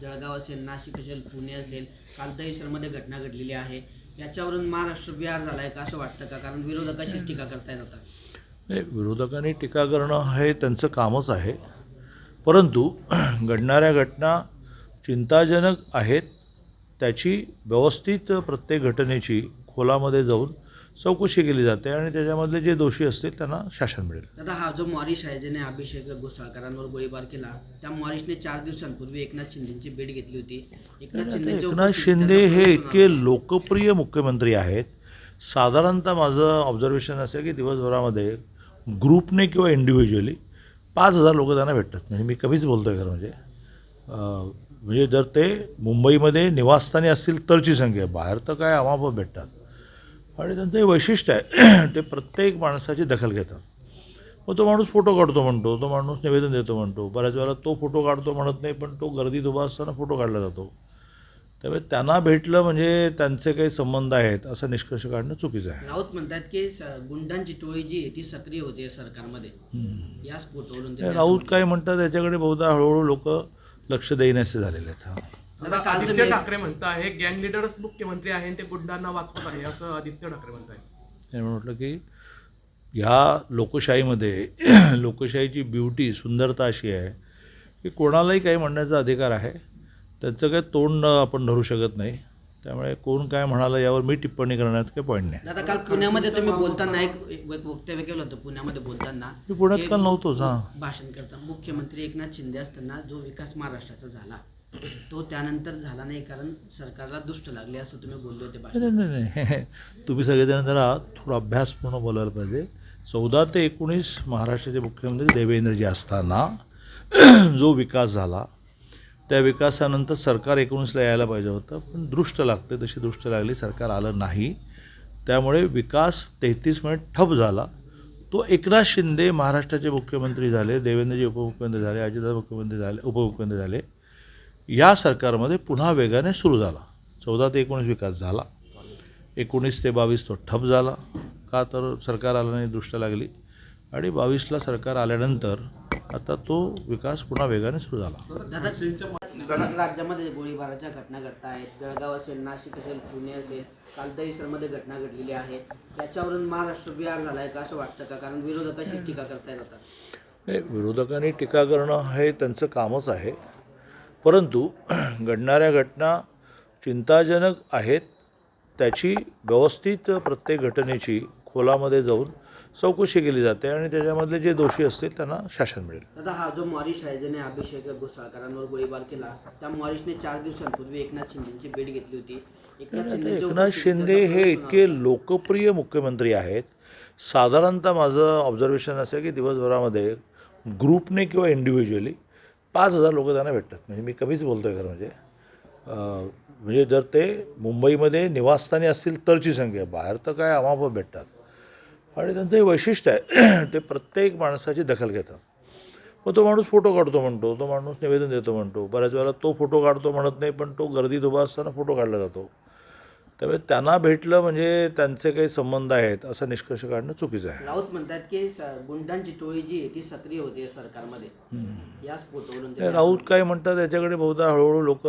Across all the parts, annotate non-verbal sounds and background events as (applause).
जळगाव असेल नाशिक असेल पुणे असेल काल दहिसरमध्ये घटना घडलेली आहे. याच्यावरून महाराष्ट्र बिहार झालाय का असं वाटतं का? कारण विरोधकाशीच टीका करतायत आता नाही विरोधकांनी टीका करणं हे त्यांचं कामच आहे. परंतु घडणाऱ्या घटना चिंताजनक आहेत. त्याची व्यवस्थित प्रत्येक घटनेची खोलामध्ये जाऊन चौकशी केली जाते आणि त्याच्यामधले जे दोषी असतील त्यांना शासन मिळेल. आता हा जो मॉरिश आहे ज्याने अभिषेक घोसाळकरांवर गोळीबार केला त्या मॉरिशने चार दिवसांपूर्वी एकनाथ शिंदेची भेट घेतली होती. एकनाथ शिंदेच्या एकनाथ शिंदे हे इतके लोकप्रिय मुख्यमंत्री आहेत. साधारणतः माझं ऑब्झर्वेशन असं आहे की दिवसभरामध्ये ग्रुपने किंवा इंडिव्हिज्युअली पाच हजार लोक त्यांना भेटतात. म्हणजे मी कमीच बोलतो आहे खरं म्हणजे. म्हणजे जर ते मुंबईमध्ये निवासस्थानी असतील तरची संख्या. बाहेर तर काय आमाप भेटतात. आणि त्यांचं हे वैशिष्ट्य आहे (clears throat) ते प्रत्येक माणसाची दखल घेतात. मग तो माणूस फोटो काढतो म्हणतो तो माणूस निवेदन देतो म्हणतो. बऱ्याच वेळेला तो फोटो काढतो म्हणत नाही पण तो गर्दीत उभा असताना फोटो काढला जातो. त्यामुळे त्यांना भेटलं म्हणजे त्यांचे काही संबंध आहेत असा निष्कर्ष काढणं चुकीचं आहे. राऊत म्हणतात की गुंडांची टोळी जी आहे ती सक्रिय होते सरकारमध्ये. याच फोटोवरून राऊत काय म्हणतात याच्याकडे बहुधा हळूहळू लोक लक्ष देईनासे झालेले आहेत. आदित्य ठाकरे म्हणताय गँग लिडरच मुख्यमंत्री आहे आणि ते गुंडांना वाचवत आहे असं आदित्य ठाकरे म्हणताय. त्यांनी म्हटलं की ह्या लोकशाहीमध्ये (clears throat) लोकशाहीची ब्युटी सुंदरता अशी आहे की कोणालाही काही म्हणण्याचा अधिकार आहे. त्यांचं काही तोंड आपण धरू शकत नाही. त्यामुळे कोण काय म्हणालं यावर मी टिप्पणी करण्यात काही पॉईंट नाही. आता काल पुण्यामध्ये तुम्ही बोलताना एक एक वक्तव्य केलं होतं पुण्यामध्ये बोलताना. मी पुण्यात की काल नव्हतोच हां. भाषण करता मुख्यमंत्री एकनाथ शिंदे असताना जो विकास महाराष्ट्राचा झाला तो त्यानंतर झाला नाही कारण सरकारला दुष्ट लागले असं तुम्ही बोलले होते नाही नाही नाही (laughs) तुम्ही सगळेजण जरा थोडा अभ्यासपूर्ण बोलायला पाहिजे. चौदा ते एकोणीस महाराष्ट्राचे मुख्यमंत्री देवेंद्रजी असताना (clears throat) जो विकास झाला त्या विकासानंतर सरकार एकोणीसला यायला पाहिजे होतं पण दृष्ट लागते. तशी दृष्ट लागली सरकार आलं नाही. त्यामुळे विकास तेहतीसमध्ये ठप झाला. तो एकनाथ शिंदे महाराष्ट्राचे मुख्यमंत्री झाले देवेंद्रजी उपमुख्यमंत्री झाले अजितदादा मुख्यमंत्री झाले उपमुख्यमंत्री झाले. या सरकारमध्ये पुन्हा वेगाने सुरू झाला. चौदा ते एकोणीस विकास झाला. एकोणीस ते बावीस तो ठप झाला. का तर सरकार आलं नाही दृष्ट लागली. आणि बावीसला सरकार आल्यानंतर आता तो विकास पुन्हा वेगाने सुरू झाला. राज्यामध्ये गोळीबाराच्या घटना घडत आहेत. जळगाव असेल नाशिक असेल पुणे असेल काल दहिसरमध्ये घटना घडलेली आहे. याच्यावरून महाराष्ट्र बिहार झालाय का असं वाटतं का? कारण विरोधक अशीच टीका करतायत आता नाही विरोधकांनी टीका करणं हे त्यांचं कामच आहे. परंतु घडणाऱ्या घटना चिंताजनक आहेत त्याची व्यवस्थित प्रत्येक घटनेची खोलामध्ये जाऊन चौकशी केली जाते आणि त्याच्यामधले जे दोषी असतील त्यांना शासन मिळेल. दादा हा जो मॉरिश आहे ज्याने अभिषेक घोसाळकरांवर गोळीबार केला त्या मॉरिशने चार दिवसांपूर्वी एकनाथ शिंदेची भेट घेतली होती. एकनाथ शिंदे हे इतके लोकप्रिय मुख्यमंत्री आहेत. साधारणतः माझं ऑब्झर्वेशन असं आहे की दिवसभरामध्ये ग्रुपने किंवा इंडिव्हिज्युअली पाच हजार लोक त्यांना भेटतात. म्हणजे मी कमीच बोलतो आहे खरं म्हणजे. म्हणजे जर ते मुंबईमध्ये निवासस्थानी असतील तरची संख्या. बाहेर तर काय अमाप भेटतात. आणि त्यांचं हे वैशिष्ट्य आहे (clears throat) ते प्रत्येक माणसाची दखल घेतात. मग तो माणूस फोटो काढतो म्हणतो तो माणूस निवेदन देतो म्हणतो. बऱ्याच वेळेला तो फोटो काढतो म्हणत नाही पण तो गर्दीत उभा असताना फोटो काढला जातो. त्यामुळे त्यांना भेटलं म्हणजे त्यांचे काही संबंध आहेत असा निष्कर्ष काढणं चुकीचं आहे. राऊत म्हणतात की गुंडांची टोळी जी आहे ती सक्रिय होते सरकारमध्ये. याच फोटोवरून राऊत काय म्हणतात याच्याकडे बहुधा हळूहळू लोक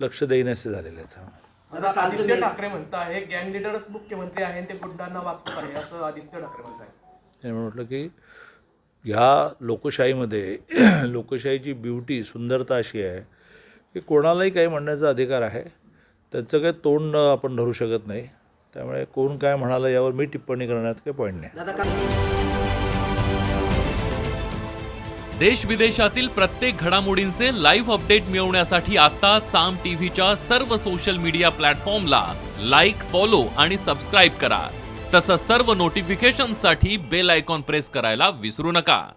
लक्ष देईनासे झालेले आहेत. हा. आदित्य ठाकरे म्हणताय गँग लिडरच मुख्यमंत्री आहे ते गुंडांना वाचवत आहे असं आदित्य ठाकरे म्हणताय. त्यांनी म्हटलं की ह्या लोकशाहीमध्ये (clears throat) लोकशाहीची ब्युटी सुंदरता अशी आहे की कोणालाही काही म्हणण्याचा अधिकार आहे. त्यांचं काही तोंड आपण धरू शकत नाही. त्यामुळे कोण काय म्हणालं यावर मी टिप्पणी करण्यात काही पॉईंट नाही. देश विदेशातील प्रत्येक घडामोडींचे लाईव्ह अपडेट मिळवण्यासाठी आता साम टीव्हीच्या सर्व सोशल मीडिया प्लॅटफॉर्मला लाईक फॉलो आणि सबस्क्राईब करा. तसंच सर्व नोटिफिकेशनसाठी बेल आयकॉन प्रेस करायला विसरू नका.